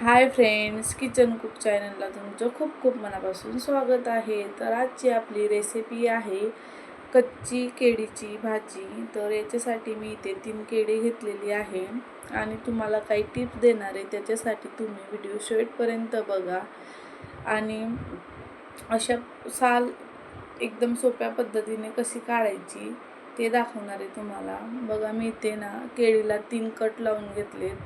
Hi friends kitchen cook चॅनलला तुमचं खूप खूप मनापासून स्वागत आहे. तर आजची आपली रेसिपी आहे कच्ची केळीची भाजी. तर याच्यासाठी मी इथे तीन केळी घेतलेली आहे. आणि तुम्हाला काही टिप्स देणार आहे त्याच्यासाठी तुम्ही व्हिडिओ शेवटपर्यंत बघा. आणि अशा साल एकदम सोप्या पद्धतीने कशी काढायची ते दाखवणार आहे तुम्हाला. बघा मी इथे ना केळीला तीन कट लावून घेतलेत.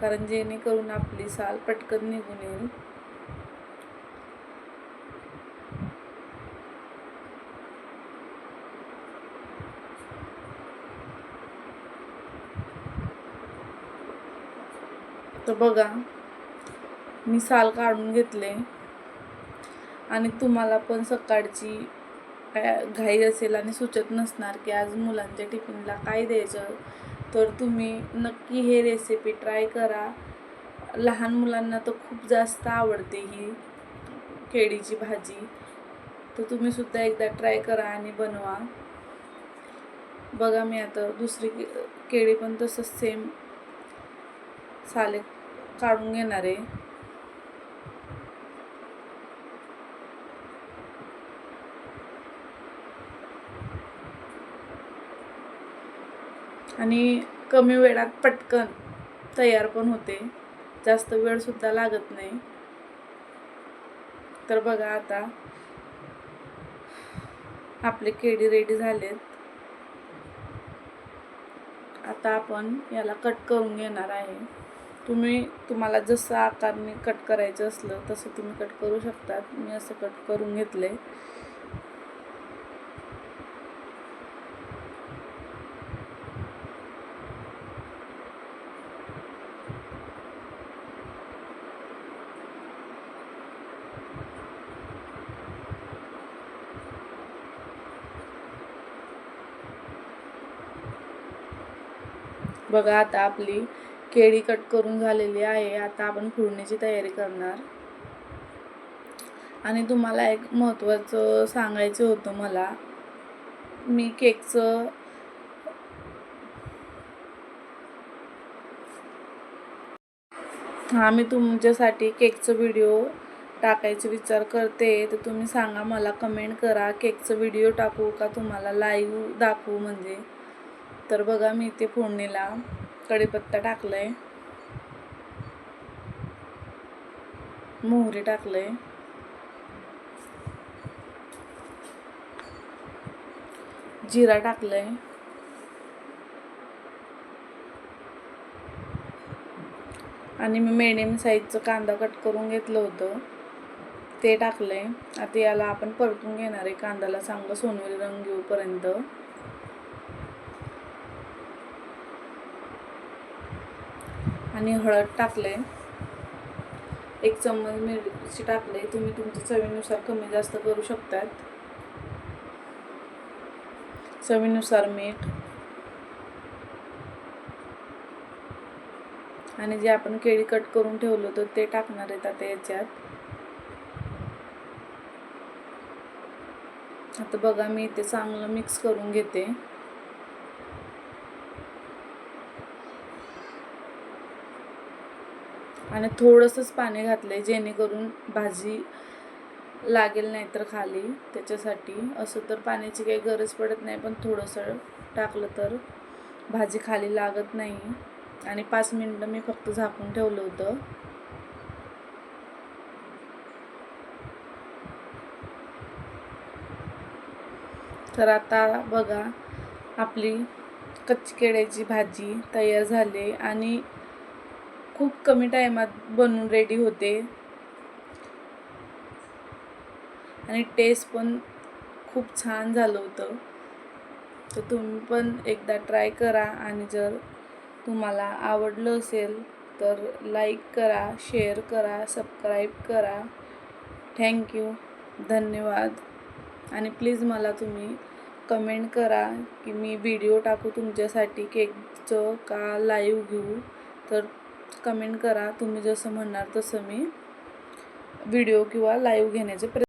कारण जेणेकरून आपली साल पटकन निघून येईल. तर बघा मी साल काढून घेतले. आणि तुम्हाला पण सकाळची घाई असेल आणि सुचत नसणार की आज मुलांच्या टिफिनला काय द्यायचं? तर तुम्ही नक्की हे रेसिपी ट्राय करा. लहान मुलांना तर खूप जास्त आवडते ही केळीची भाजी. तर तुम्ही सुद्धा एकदा ट्राय करा आणि बनवा. बघा मी आता दुसरी के केळी पण तसंच सेम साले काढून घेणार आहे. आणि कमी वेळात पटकन तयार पण होते. जास्त वेळसुद्धा लागत नाही. तर बघा आता आपले केळी रेडी झालेत. आता आपण याला कट करून घेणार आहे. तुम्ही तुम्हाला जसं आकारने कट करायचं असलं तसं तुम्ही कट करू शकतात. मी असं कट करून घेतलं आहे बघा आता आपली केळी कट करून झालेली आहे. आता आपण फोडणीची तयारी करणार. आणि तुम्हाला एक महत्त्वाचं सांगायचं होतं मला. मी केकचं हां मी तुमच्यासाठी केकचं व्हिडिओ टाकायचा विचार करते. तर तुम्ही सांगा मला कमेंट करा. केकचं व्हिडिओ टाकू का? तुम्हाला लाईव्ह दाखवू म्हणजे. तर बघा मी इथे फोडणीला कढीपत्ता टाकलाय. मोहरी टाकलंय. जिरा टाकलंय. आणि मी मिडियम साईजचं कांदा कट करून घेतलं होतं. ते टाकलंय. आता याला आपण परतून घेणार आहे कांद्याला चांगलं सोनेरी रंग घेऊपर्यंत आणि हळद टाकले एक चम्मच मिरची टाकले तुम्ही तुमच्या चवीनुसार कमी जास्त करू शकतात. चवीनुसार मीठ. आणि जे आपण केळी कट करून ठेवलं होतं ते टाकणार आहेत आता याच्यात. आता बघा मी ते चांगलं मिक्स करून घेते. आणि थोडंसंच पाणी घातलं आहे जेणेकरून भाजी लागेल नाही तर खाली. त्याच्यासाठी असं तर पाण्याची काही गरज पडत नाही पण थोडंसं टाकलं तर भाजी खाली लागत नाही. आणि पाच मिनटं मी फक्त झाकून ठेवलं होतं. तर आता बघा आपली कच्ची केळ्याची भाजी तयार झाली आणि खूप कमी टायमात बनून रेडी होते. आणि टेस्ट पण खूप छान झालं होतं. तर तुम्ही पण एकदा ट्राय करा आणि जर तुम्हाला आवडलं असेल तर लाईक करा शेअर करा सबस्क्राईब करा. थँक्यू धन्यवाद. आणि प्लीज मला तुम्ही कमेंट करा की मी व्हिडिओ टाकू तुमच्यासाठी केकचं का लाईव्ह घेऊ. तर कमेंट करा. तुम्ही जसं म्हणणार तसं मी व्हिडिओ किंवा लाईव्ह घेण्याचे प्रयत्न